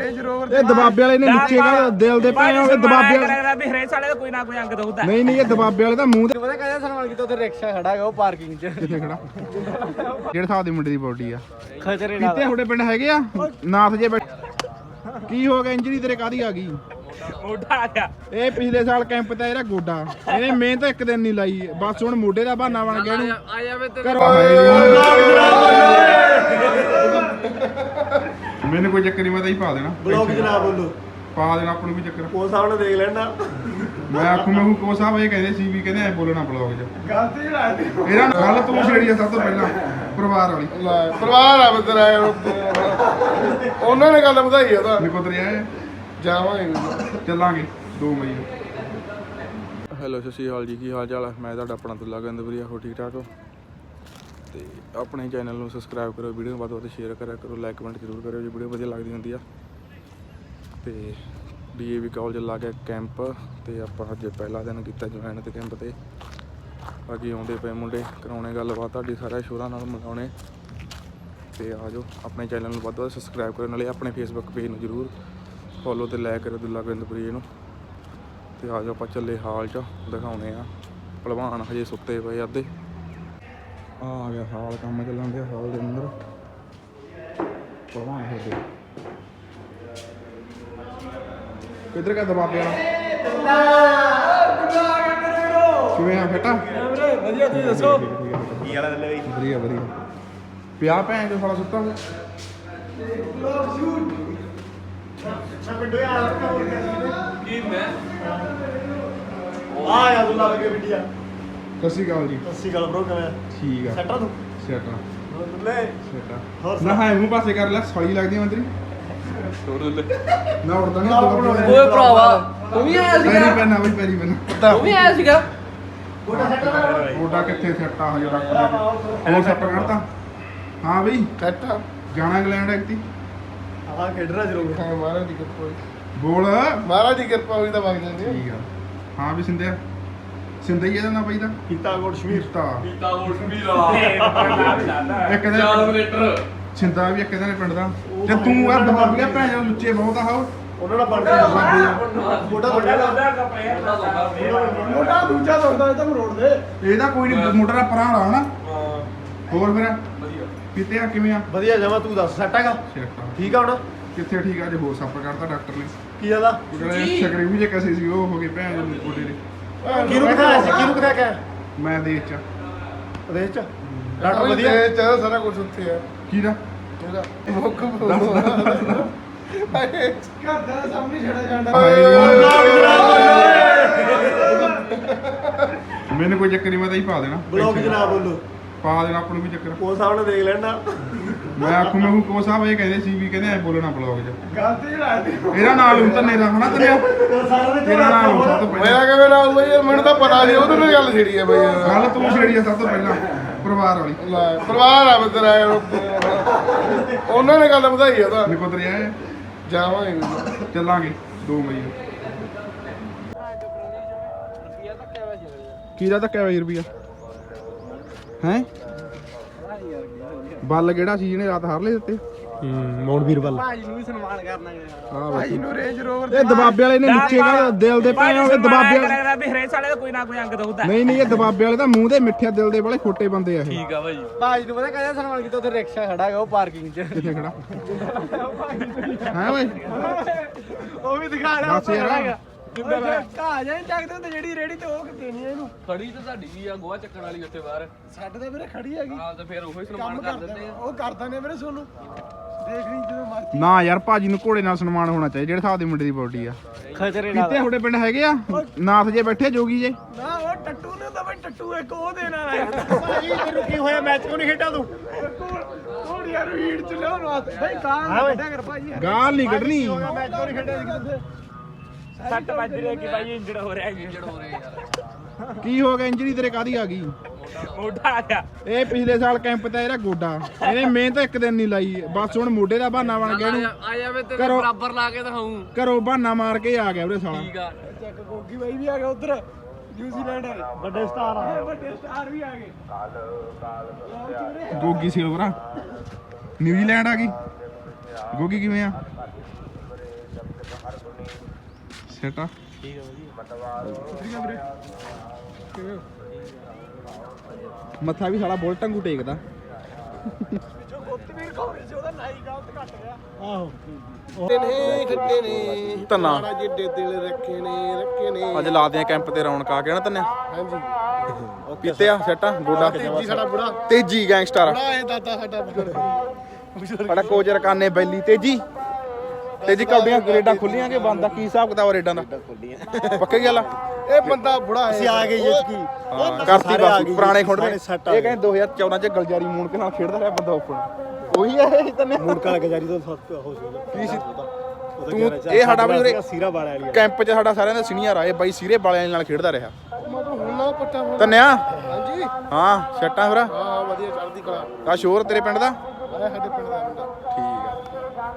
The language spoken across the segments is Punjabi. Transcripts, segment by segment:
ਰੇਂਜ ਰੋਵਰ ਇਹ ਦਬਾਬੇ ਵਾਲੇ ਨੇ ਨੀਚੇ ਕਾ ਦਿਲ ਦੇ ਪਏ ਹੋਏ ਦਬਾਬੇ ਵਾਲੇ ਕਰਿਆ ਵੀ ਹਰੇ ਸਾਲੇ ਦਾ ਕੋਈ ਨਾ ਕੋਈ ਅੰਗ ਦਊਦਾ ਨਹੀਂ ਨਹੀਂ ਇਹ ਦਬਾਬੇ ਵਾਲੇ ਤਾਂ ਮੂੰਹ ਤੇ ਪਤਾ ਕਹਿੰਦਾ ਸਨਮਾਨ ਕੀਤਾ ਉੱਥੇ ਰਿਕਸ਼ਾ ਖੜਾ ਹੈਗਾ ਉਹ ਪਾਰਕਿੰਗ 'ਚ। ਕਿੱਥੇ ਖੜਾ? ਜਿਹੜੇ ਹਿਸਾਬ ਦੀ ਮੁੰਡੇ ਦੀ ਬੋਡੀ ਆ? ਖਚਰੇ ਕਿਤੇ ਤੁਹਾਡੇ ਪਿੰਡ ਹੈਗੇ ਆ? ਨਾਥ ਜੇ ਬੈਠ ਕੀ ਹੋ ਗਿਆ ਇੰਜਰੀ ਤੇਰੇ ਕਾਦੀ ਆ ਗਈ? ਮੋਢਾ ਆ ਗਿਆ। ਇਹ ਪਿਛਲੇ ਸਾਲ ਕੈਂਪ ਤੇ ਇਹਦਾ ਗੋਡਾ। ਇਹਨੇ ਮਿਹਨਤ ਇੱਕ ਦਿਨ ਨਹੀਂ ਲਾਈ। ਬਸ ਹੁਣ ਮੋਢੇ ਦਾ ਬਹਾਨਾ ਬਣ ਗਿਆ ਇਹਨੂੰ। ਆ ਜਾਵੇ ਤੇ ਕਰੋ ਮੈਨੂੰ ਕੋਈ ਚੱਕਰ ਨਹੀਂ ਮੈਂ ਤਾਂ ਹੀ ਪਾ ਦੇਣਾ। ਬਲੌਗ ਚ ਨਾ ਬੋਲੋ ਪਾ ਦੇਣਾ ਆਪਾਂ ਨੂੰ ਕੋਈ ਚੱਕਰ। ਉਹ ਸਾਹਮਣੇ ਦੇਖ ਲੈਣਾ। ਮੈਂ ਆਖੂ ਮੈਂ ਕੋ ਸਾਹਿਬ ਇਹ ਕਹਿੰਦੇ ਸੀ ਵੀ ਕਹਿੰਦੇ ਐ ਬੋਲਣਾ ਬਲੌਗ 'ਚ। ਗਲਤੀ ਚੜਾ ਦੇ ਇਹਦਾ ਗੱਲ ਤੂੰ ਛੇੜੀ ਆ ਸਭ ਤੋਂ ਪਹਿਲਾਂ ਪਰਿਵਾਰ ਵਾਲੀ। ਪਰਿਵਾਰ ਆ ਬੰਦਰ ਉਹਨਾਂ ਨੇ ਗੱਲ ਵਧਾਈ ਆ ਤਾਂ। ਨਿਕੋ ਤਰਿਆ ਹੈ ਜਾਵਾਂਗੇ। ਚੱਲਾਂਗੇ 2 ਮਈ ਨੂੰ। ਹੈਲੋ ਸਤਿ ਸ਼੍ਰੀ ਅਕਾਲ ਜੀ ਕੀ ਹਾਲ ਚਾਲ ਹੈ ਮੈਂ ਤੁਹਾਡਾ ਆਪਣਾ ਦੁੱਲਾ ਗੰਦਵਰੀਆ ਹੋ ਠੀਕ ਠਾਕ ਹੋ? ਤੇ ਆਪਣੇ ਚੈਨਲ ਨੂੰ ਸਬਸਕ੍ਰਾਈਬ ਕਰੋ, ਵੀਡੀਓ ਨੂੰ ਵੱਧ ਤੋਂ ਵੱਧ ਸ਼ੇਅਰ ਕਰਿਆ ਕਰੋ ਲਾਈਕ ਕਮੈਂਟ ਜ਼ਰੂਰ ਕਰਿਓ ਜੇ, ਵੀਡੀਓ ਵਧੀਆ ਲੱਗਦੀ ਹੁੰਦੀ ਆ। ਤੇ ਡੀਏਵੀ ਕਾਲਜ ਲਾ ਕੇ ਕੈਂਪ ਤੇ ਆਪਾਂ ਅੱਜ ਪਹਿਲਾ ਦਿਨ ਕੀਤਾ ਜੁਆਇਨ ਤੇ ਕੈਂਪ ਤੇ। ਬਾਕੀ ਆਉਂਦੇ ਪਏ ਮੁੰਡੇ, ਕਰਾਉਣੇ ਗੱਲਬਾਤ ਤੁਹਾਡੀ ਸਾਰੇ ਸ਼ੋਰਾਂ ਨਾਲ ਮਿਲਾਉਣੇ ਤੇ ਆ ਜਾਓ, ਆਪਣੇ ਚੈਨਲ ਨੂੰ ਵੱਧ ਤੋਂ ਵੱਧ ਸਬਸਕ੍ਰਾਈਬ ਕਰੋ, ਨਾਲੇ ਆਪਣੇ ਫੇਸਬੁੱਕ ਪੇਜ ਨੂੰ ਜ਼ਰੂਰ ਫੋਲੋ ਤੇ ਲਾਇਕ ਕਰਿਓ ਦੁੱਲਾ ਗੰਦਪੁਰੀ ਨੂੰ। ਤੇ ਆ ਜਾਓ ਆਪਾਂ ਚੱਲੇ ਹਾਲ 'ਚ, ਦਿਖਾਉਣੇ ਆ ਭਲਵਾਨ ਹਜੇ ਸੁੱਤੇ ਪਏ ਅੱਧੇ। ਆ ਆ ਗਿਆ ਹਾਲ ਕੰਮ ਚੱਲਣ ਦੇ ਹਾਲ ਦੇ ਅੰਦਰ। ਭਲਵਾਨ ਹੋਦੇ ਕਿੱਧਰ ਕਾ ਦਬਾ ਪਿਆ? ਕਿਵੇਂ ਆ ਫੇਟਾ ਵਧੀਆ ਤੁਸੀਂ ਦੱਸੋ? ਕੀ ਵਾਲਾ ਦਿਲ ਬਈ ਵਧੀਆ ਵਧੀਆ। ਪਿਆ ਭੈਣ ਜੋ ਸਾਲਾ ਸੁੱਤਾ ਹੋਇਆ? ਆ ਯਾ ਤੂੰ ਲੱਗ ਕੇ ਬਿਟਿਆ। ਸਤਿ ਸ਼੍ਰੀ ਅਕਾਲ ਜੀ। ਸੱਸੀ ਗੱਲ ਬ్రో ਕਿਵੇਂ ਠੀਕ ਆ। ਸੈਟਾ ਤੂੰ? ਸੈਟ ਲੈ ਸੈਟ ਹੋਰ ਨਾ ਹਾਂ ਮੂੰਹ ਪਾਸੇ ਕਰ ਲੈ ਸੌਲੀ ਲੱਗਦੀ ਆ ਮੰਤਰੀ। ਨਾ ਉੜਦਾ ਨਹੀਂ ਓਏ ਭਰਾਵਾ ਤੂੰ ਵੀ ਆਇਆ ਪੈਰੀ ਪੈਣਾ ਬਈ ਪੈਰੀ ਪੈਣਾ ਤੂੰ ਵੀ ਆਇਆ ਸੀਗਾ। ਕਿੱਥੇ ਸੈੱਟ ਆ ਹਜੇ ਰੱਖ ਦੇ। ਉਹ ਸੈੱਟ। ਕਰਤਾ? ਹਾਂ ਬਈ। ਸੈਟਾ ਜਾਣਾ ਇੰਗਲੈਂਡ ਐਕਟੀ ਆ ਖੇਡਣਾ ਜ਼ਰੂਰ। ਹਾਂ ਮਹਾਰਾਜ ਦੀ ਕਿਰਪਾ ਹੋਈ। ਬੋਲ। ਮਹਾਰਾਜ ਦੀ ਕਿਰਪਾ ਹੋਈ ਤਾਂ ਵਗ ਜਾਂਦੇ। ਠੀਕ ਆ। ਹਾਂ ਵੀ ਸਿੰਧਿਆ। ਸਿੰਧਾ ਹੀ ਇਹਦਾ ਨਾਂ ਪਈਦਾ ਕੀਤਾ ਕੋਟ ਸ਼ਮੀਰ। ਮਿਫਤਾ ਪੀਤਾ ਗੋਲ ਸ਼ਮੀਰ ਵਾਲਾ ਇੱਕ ਦਿਨ 4 ਲੀਟਰ ਸਿੰਧਾ ਵੀ ਇੱਕ ਦਿਨ ਪਿੰਡ ਦਾ। ਤੇ ਤੂੰ ਆ ਦਬਾਬੀਆ ਭੈਣ ਚੋਦ ਲੁੱਚੇ ਬਹੁਤ ਆ ਹੋ ਉਹਨਾਂ ਨਾਲ ਬਣ ਗਿਆ ਮੋਟਾ ਵੱਡਾ ਮੋਟਾ ਦੂਜਾ ਦੋਂਦਾ ਇਹ ਤਾਂ ਰੋਡ ਦੇ। ਇਹਦਾ ਕੋਈ ਨਹੀਂ ਮੋਟਰ ਦਾ ਪਰਾਂ ਵਾਲਾ ਹਨਾ ਹੋਰ ਫਿਰ? ਕਿਤੇ ਆ ਕਿਵੇਂ ਆ? ਵਧੀਆ ਜਮਾ ਤੂੰ ਦੱਸ ਸੈਟ ਹੈਗਾ? ਸੈੱਟ ਆ। ਠੀਕ ਆ ਹੁਣ? ਕਿੱਥੇ ਠੀਕ ਆ? ਜੇ ਹੋਰ ਸੱਪ ਕਰਤਾ ਡਾਕਟਰ ਨੇ। ਕੀ ਆਦਾ ਜਿਹੜੇ ਸਕਰੀ ਵੀ ਜੇ ਕਸੇ ਸੀ ਉਹ ਹੋ ਗਏ ਭੈਣ ਦੇ ਬੋਡੇ ਦੇ। ਕਿਹਨੂੰ ਕਿਹਾ ਸੀ? ਕਿਹਨੂੰ ਕਿਹਾ ਕਿ ਮੈਂ ਦੇਖ ਚ। ਪ੍ਰਦੇਸ਼ ਚ? ਡਾਕਟਰ ਵਧੀਆ? ਪ੍ਰਦੇਸ਼ ਚ ਸਾਰਾ ਕੁਝ ਉੱਥੇ ਆ। ਕੀ ਦਾ ਇਹਦਾ ਮੁੱਖ ਘਰ ਦਾ ਸਾਹਮਣੇ ਛੜਾ ਜਾਂਦਾ। ਮੈਨੂੰ ਕੋਈ ਚੱਕਰ ਨਹੀਂ ਮੈਂ ਤਾਂ ਹੀ ਪਾ ਦੇਣਾ। ਬਲੌਗ ਨਾ ਬੋਲੋ ਪਾ ਦੇਣਾ ਆਪਾਂ ਨੂੰ ਕੋਈ ਚੱਕਰ। ਉਹ ਸਾਹਮਣੇ ਦੇਖ ਲੈਣਾ। ਮੈਂ ਆਖੂ ਮੈਂ ਕੋ ਸਾਹਿਬ ਇਹ ਕਹਿੰਦੇ ਸੀ ਵੀ ਕਹਿੰਦੇ ਐ ਬੋਲਣਾ ਬਲੌਗ 'ਚ। ਗਲਤੀ ਚੜਾ ਦੇ ਇਹਦਾ ਨਾਮ ਹੁਣ ਤਾਂ ਨੇਰਾ ਹਨਾ ਤੇਰਾ? ਤੇਰਾ ਨਾਮ ਸਭ ਤੋਂ ਮੇਰਾ ਕਿਵੇਂ ਨਾਮ ਬਈ ਯਾਰ ਮੈਨੂੰ ਤਾਂ ਪਤਾ ਨਹੀਂ ਉਹਦੇ ਨਾਲ ਗੱਲ ਛੇੜੀ ਆ ਬਈ। ਯਾਰ ਗੱਲ ਤੂੰ ਛੇੜੀ ਆ ਸਭ ਤੋਂ ਪਹਿਲਾਂ ਪਰਿਵਾਰ ਵਾਲੀ। ਲੈ, ਪਰਿਵਾਰ ਆ ਬੰਦਰ ਆਇਆ ਉਹਨਾਂ ਨੇ ਗੱਲ ਵਧਾਈ ਆ ਤਾਂ। ਨਿਕੋ ਹੈ ਜਾਵਾਂਗੇ। ਚੱਲਾਂਗੇ 2 ਮਈ ਨੂੰ। ਕਿਹਦਾ ਧੱਕਿਆ ਹੋਇਆ ਰੁਪਿਆ ਹੈ? ਬੱਲ ਕਿਹੜਾ ਸੀ ਜਿਹਨੇ ਰਾਤ ਹਾਰ ਲਏ ਦਿੱਤੇ? ਮੌਨਵੀਰ ਵੱਲ ਭਾਜੀ ਨੂੰ ਵੀ ਸਨਮਾਨ ਕਰਨਾ ਆ ਭਾਜੀ ਨੂੰ ਰੇਂਜ ਰੋਵਰ ਇਹ ਦਬਾਬੇ ਵਾਲੇ ਨੇ ਨੀਚੇ ਕਾ ਦਿਲ ਦੇ ਪਏ ਹੋਏ ਦਬਾਬੇ ਵਾਲੇ ਵੀ ਹਰੇ ਸਾਲੇ ਦਾ ਕੋਈ ਨਾ ਕੋਈ ਅੰਗ ਦਊਦਾ ਨਹੀਂ ਨਹੀਂ ਇਹ ਦਬਾਬੇ ਵਾਲੇ ਤਾਂ ਮੂੰਹ ਦੇ ਮਿੱਠੇ ਦਿਲ ਦੇ ਵਾਲੇ ਖੋਟੇ ਬੰਦੇ ਆ ਇਹ। ਠੀਕ ਆ ਭਾਈ। ਭਾਜੀ ਨੂੰ ਪਤਾ ਕਹਿੰਦਾ ਸਨਮਾਨ ਕੀਤਾ ਉੱਥੇ ਰਿਕਸ਼ਾ ਖੜਾ ਹੈਗਾ ਉਹ ਪਾਰਕਿੰਗ 'ਚ। ਕਿੱਥੇ ਖੜਾ? ਹੈ ਓਏ ਉਹ ਵੀ ਦਿਖਾ ਦੱਸ ਯਾਰ ਘਾ ਜਾਂ ਚੱਕਦੇ ਹੁੰਦੇ ਜਿਹੜੀ ਰੇੜੀ ਤੇ ਉਹ ਕਿਤੇ ਨਹੀਂ ਇਹਨੂੰ। ਖੜੀ ਤਾਂ ਤੁਹਾਡੀ ਹੀ ਆ ਗੋਆ ਚੱਕਣ ਵਾਲੀ ਉੱਥੇ ਬਾਹਰ। ਸਾਡੇ ਤਾਂ ਵੀਰੇ ਖੜੀ ਹੈਗੀ। ਹਾਂ ਤੇ ਫਿਰ ਉਹੀ ਸਨਮਾਨ ਕਰ ਦਿੰਦੇ ਨੇ ਆ। ਉਹ ਕਰਦਾ ਨੇ ਵੀਰੇ ਸੋਨੂੰ। ਦੇਖ ਲਈ ਜਦੋਂ ਮਰਜ਼ੀ। ਨਾ ਯਾਰ ਭਾਜੀ ਨੂੰ ਘੋੜੇ ਨਾਲ ਸਨਮਾਨ ਹੋਣਾ ਚਾਹੀਦਾ ਜਿਹੜੇ ਦੀ ਮੁੰਡੇ ਦੀ ਬੋਡੀ ਆ। ਕਿਤੇ ਤੁਹਾਡੇ ਪਿੰਡ ਹੈਗੇ ਆ? ਨਾਥ ਜੇ ਬੈਠੇ ਜੋਗੀ ਜੇ। ਨਾ ਉਹ ਟੱਟੂ ਨੇ ਤਾਂ ਬਈ ਟੱਟੂ ਇੱਕ ਉਹ ਦੇਣ ਵਾਲਾ ਹੈ। ਭਾਜੀ ਤੈਨੂੰ ਕੀ ਹੋਇਆ? ਮੈਚ ਕਿਉਂ ਨਹੀਂ ਖੇਡਿਆ ਤੂੰ? ਕੋੜ ਯਾਰ ਵੀੜ ਚ ਲਿਓ ਨਾ ਬਈ ਕਾਂ ਵੱਡਾ ਕਰ ਭਾਜੀ। ਗਾਲ ਨਹੀਂ ਕੱਢਣੀ। ਮੈਚ ਕਿਉਂ ਨਹੀਂ ਖੇਡਿਆ ਸੀ ਕਿਤੇ ਸੱਟ ਵੱਜ ਰਹੀ ਕਿ ਭਾਈ ਇੰਜੜ ਹੋ ਰਿਹਾ ਹੈ। ਹੋ ਰਹੇ ਯਾਰ। ਕੀ ਹੋ ਗਿਆ? ਇੰਜਰੀ ਤੇਰੇ ਕਾਦੀ ਆ ਗਈ? ਮੋਢਾ ਆ ਗਿਆ। ਇਹ ਪਿਛਲੇ ਸਾਲ ਕੈਂਪ ਤੇ ਇਹਦਾ ਗੋਡਾ। ਇਹਨੇ ਮਿਹਨਤ ਇੱਕ ਦਿਨ ਨਹੀਂ ਲਾਈ। ਬਸ ਹੁਣ ਮੋਢੇ ਦਾ ਬਹਾਨਾ ਬਣ ਗਿਆ ਇਹਨੂੰ ਆ ਜਾਵੇ ਤੇ ਕਰੋ। ਬਰਾਬਰ ਲਾ ਕੇ ਦਿਖਾਉਂ ਘਰੋਂ ਬਹਾਨਾ ਮਾਰ ਕੇ ਆ ਗਿਆ ਉਹਦੇ ਸਾਲਾ। ਠੀਕ ਆ। ਚੱਕ ਗੋਗੀ ਬਾਈ ਵੀ ਆ ਗਿਆ ਉਧਰ। ਨਿਊਜ਼ੀਲੈਂਡ ਵਾਲੇ। ਵੱਡੇ ਸਟਾਰ ਆ। ਵੱਡੇ ਸਟਾਰ ਵੀ ਆ ਗਏ। ਗੋਗੀ ਸਿਲਵਰਾ। ਨਿਊਜ਼ੀਲੈਂਡ ਆ ਗਈ। ਗੋਗੀ ਕਿਵੇਂ ਆ? ਸੈਟ ਆ? ਮੱਥਾ ਵੀ ਸਾਲਾ ਬੁਲਟ ਵਾਂਗੂ ਟੇਕਦਾ। ਗੁੱਤਵੀਰ ਖੌਰੀ ਸੀ ਉਹਦਾ ਨਾਈ ਗਲਤ ਘੱਟ ਗਿਆ। ਆਹੋ। ਨੇ ਖੱਟੇ ਨੇ। ਧੰਨਾ। ਮਾੜਾ ਜਿੱਡੇ ਦਿਲ ਰੱਖੇ ਨੇ ਰੱਖੇ ਨੇ। ਅੱਜ ਲਾਦੇ ਆ ਕੈਂਪ ਤੇ ਰੌਣਕ ਆ ਕੇ ਨਾ ਤੰਨੇ? ਹਾਂਜੀ। ਪੀਤੇ ਆ ਸੈਟ ਆ ਗੋਡਾ? ਤੇਜੀ ਸਾਡਾ ਬੁੜਾ। ਤੇਜੀ ਗੈਂਗਸਟਰ ਬੁੜਾ ਇਹ ਦਾਦਾ ਸਾਡਾ ਬਜ਼ੁਰਗ। ਸਾਡਾ ਕੋਚ ਰਕਾਨੇ ਬੈਲੀ ਤੇਜੀ। ਤੇਜੀ ਕੌਡੀਆਂ ਗਰੇਡਾਂ ਖੁੱਲੀਆਂ ਕਿ ਬੰਦ ਆ? ਕੀ ਹਿਸਾਬ ਕਿਤਾਬ ਰੇਡਾਂ ਦਾ? ਪੱਕੀ ਗੱਲ ਆ? ਇਹ ਬੰਦਾ ਬੁੜਾ ਹੈ। ਅਸੀਂ ਆ ਗਏ ਜਿੱਤ ਕੀ ਹਾਂ, ਕਰਤੀ ਬਸ ਪੁਰਾਣੇ ਜੀ, ਖੁੰਡ ਨੇ ਇਹ। ਕਹਿੰਦੇ 2014 ਚ ਗਲਜਾਰੀ ਮੂਨਕ ਨਾਲ ਖੇਡਦਾ ਰਿਹਾ ਬੰਦਾ ਓਪਨ ਉਹੀ ਹੈ ਇਹ ਤੰਨੇ ਮੁੜਕਾ ਗਜਾਰੀ ਤੋਂ ਸੱਤ ਹੋ ਸੀ ਕੀ ਸੀ? ਉਹਦਾ ਤੂੰ- ਇਹ ਸਾਡਾ ਵੀ ਉਰੇ- ਸੀਰਾ ਵਾਲੇ ਵਾਲੀ ਕੈਂਪ 'ਚ ਸਾਡਾ ਸਾਰਿਆਂ ਦਾ ਸੀਨੀਅਰ ਆ ਇਹ ਬਾਈ ਸੀਰੇ ਵਾਲਿਆਂ ਨਾਲ ਖੇਡਦਾ ਰਿਹਾ। ਮਤਲਬ ਹੁਣ ਨਾ ਪੱਟਾ ਹੁਣ ਤੰਨਿਆ ਹਾਂਜੀ। ਹਾਂ ਸੈਟਾਂ ਫਿਰ। ਹਾਂ ਵਧੀਆ ਚੜ੍ਹਦੀ ਕਲਾ। ਆ ਸ਼ੋਰ ਤੇਰੇ ਪਿੰਡ ਦਾ? ਸਾਡੇ ਪਿੰਡ ਦਾ ਮੁੰਡਾ। ਠੀਕ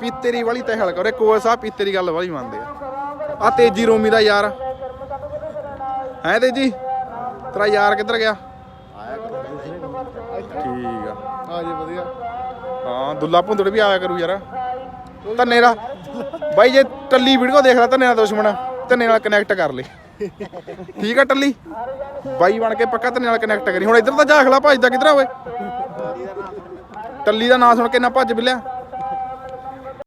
ਆ ਪੀਤੇਰੀ ਵਾਲੀ ਤੇ ਕਰੇ। ਕੋਚ ਸਾਹਿਬ ਪੀਤੇਰੀ ਗੱਲ ਵਾਲੀ ਮੰਨਦੇ ਆ। ਆ ਤੇਜੀ ਰੋਮੀ ਦਾ ਯਾਰ। ਹੈ ਤੇਜੀ? ਤੇਰਾ ਯਾਰ ਕਿੱਧਰ ਗਿਆ? ਠੀਕ ਆ। ਹਾਂ ਜੀ, ਵਧੀਆ। ਹਾਂ, ਦੁੱਲਾ ਭੁੰਦੜ ਵੀ ਆਇਆ ਕਰੂ ਯਾਰ। ਧੰਨੇ ਦਾ ਬਾਈ, ਜੇ ਟੱਲੀ ਵੀਡੀਓ ਦੇਖ ਲਾ, ਧੰਨੇ ਨਾਲ ਦੁਸ਼ਮਣ। ਧੰਨੇ ਨਾਲ ਕਨੈਕਟ ਕਰ ਲੈ। ਠੀਕ ਆ ਟੱਲੀ? ਬਾਈ ਬਣ ਕੇ ਪੱਕਾ ਧੰਨੇ ਨਾਲ ਕਨੈਕਟ ਕਰੀ। ਹੁਣ ਇੱਧਰ ਤਾਂ ਜਾਖਲਾ ਭੱਜਦਾ ਕਿੱਧਰ ਆ ਓਏ? ਟੱਲੀ ਦਾ ਨਾਂ ਸੁਣ ਕੇ ਨਾ ਭੱਜ ਬਿਲਿਆ